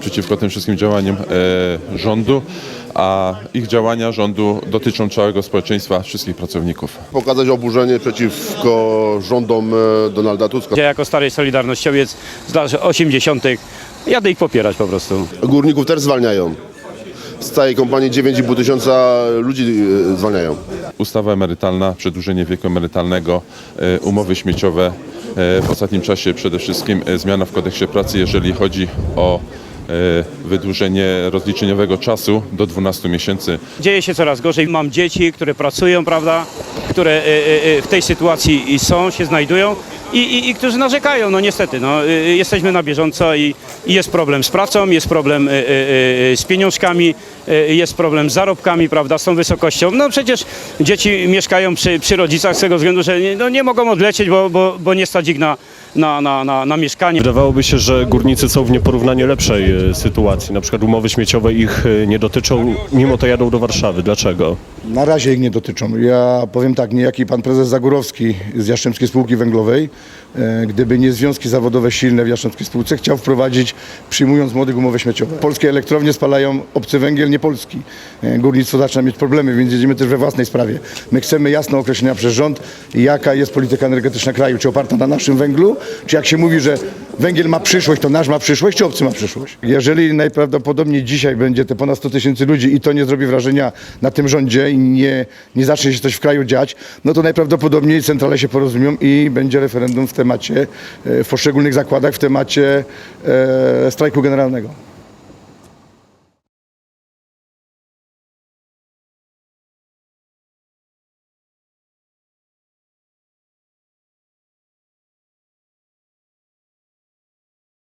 przeciwko tym wszystkim działaniom e, rządu, a ich działania rządu dotyczą całego społeczeństwa, wszystkich pracowników. Pokazać oburzenie przeciwko rządom e, Donalda Tuska. Ja jako stary solidarnościowiec z lat 80. jadę ich popierać po prostu. Górników też zwalniają. Z całej kompanii 9,5 tysiąca ludzi e, zwalniają. Ustawa emerytalna, przedłużenie wieku emerytalnego, e, umowy śmieciowe. e, W ostatnim czasie przede wszystkim e, zmiana w kodeksie pracy, jeżeli chodzi o wydłużenie rozliczeniowego czasu do 12 miesięcy. Dzieje się coraz gorzej. Mam dzieci, które pracują, prawda, które y, y, w tej sytuacji są, się znajdują i, i, i którzy narzekają. No niestety, no, jesteśmy na bieżąco i, i jest problem z pracą, jest problem z pieniążkami, jest problem z zarobkami, prawda, z tą wysokością. No przecież dzieci mieszkają przy, przy rodzicach z tego względu, że nie, no, nie mogą odlecieć, bo, bo, bo nie stać ich na, na, na, na, na mieszkanie. Wydawałoby się, że górnicy są w nieporównanie lepszej e, sytuacji. Na przykład umowy śmieciowe ich e, nie dotyczą, mimo to jadą do Warszawy. Dlaczego? Na razie ich nie dotyczą. Ja powiem tak, niejaki pan prezes Zagórowski z Jastrzębskiej Spółki Węglowej, e, gdyby nie związki zawodowe silne w Jastrzębskiej Spółce, chciał wprowadzić, przyjmując młodych umowy śmieciowe. Polskie elektrownie spalają obcy węgiel, nie polski. E, Górnictwo zaczyna mieć problemy, więc jedziemy też we własnej sprawie. My chcemy jasno określenia przez rząd, jaka jest polityka energetyczna kraju, czy oparta na naszym węglu, czy jak się mówi, że węgiel ma przyszłość, to nasz ma przyszłość, czy obcy ma przyszłość. Jeżeli najprawdopodobniej dzisiaj będzie te ponad 100 tysięcy ludzi i to nie zrobi wrażenia na tym rządzie i nie, nie zacznie się coś w kraju dziać, no to najprawdopodobniej centrale się porozumią i będzie referendum w temacie, e, w poszczególnych zakładach w temacie e, strajku generalnego.